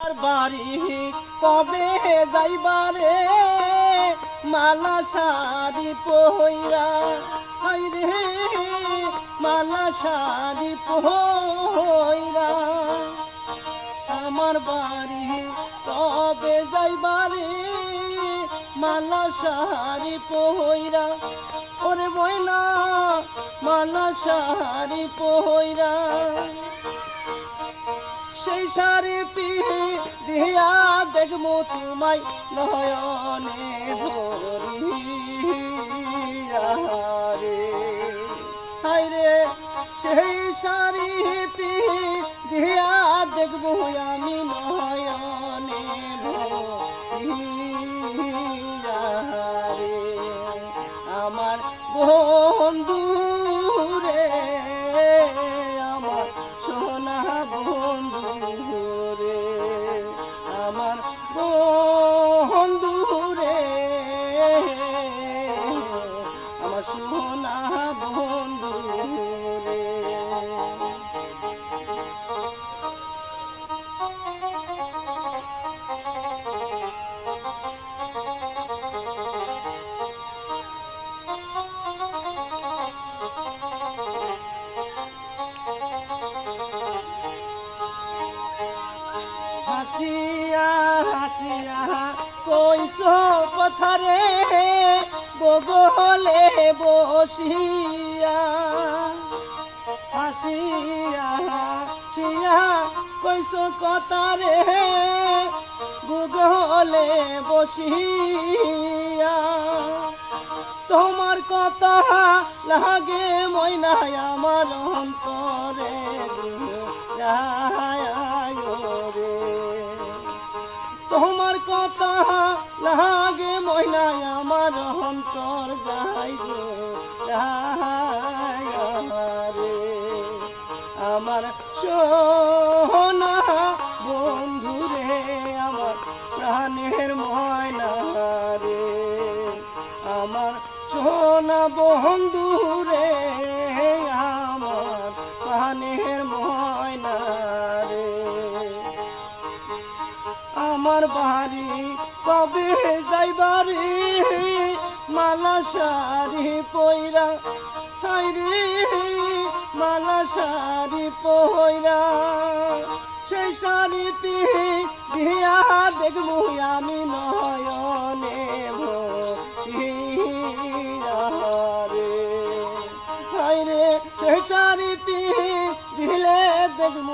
আর বাড়ি কবে যাইবারে মালা শাড়ি পহইরা হাই রে, মালা শাড়ি পহইরা। আমার বাড়ি কবে যাইবারে মালা শাড়ি পহইরা। ওরে বইনা মালা শাড়ি পহইরা। সেই শাড়ি দিয়া দেখব তোমায় নয়নে হাই রে, সেই শাড়ি দিয়া দেখব আমি নয়নে আমার বন্ধু বন্ধু হাসিয়া হাসিয়া, কইস পথারে বগলে বসিয়া। হাসিয়া হাসিয়া, কইস কথারে বগলে বসিয়া। তোমার কথা লাগে ময়নায় আমার অন্তরে কথা লাগে ময়নায় আমার অন্তর যাই রে আমার সোনা বন্ধু রে আমার প্রাণের ময়না রে আমার সোনা বন্ধু রে আমার বাড়ি, কবে যাইবারে? মালা শাড়ি পইরা ছাই রে, মালা শাড়ি পইরা। সেই শাড়ি পি দিয়া দেখব আমি নয়নে ভরে হাই রে, সেই শাড়ি পি দিলে দেখব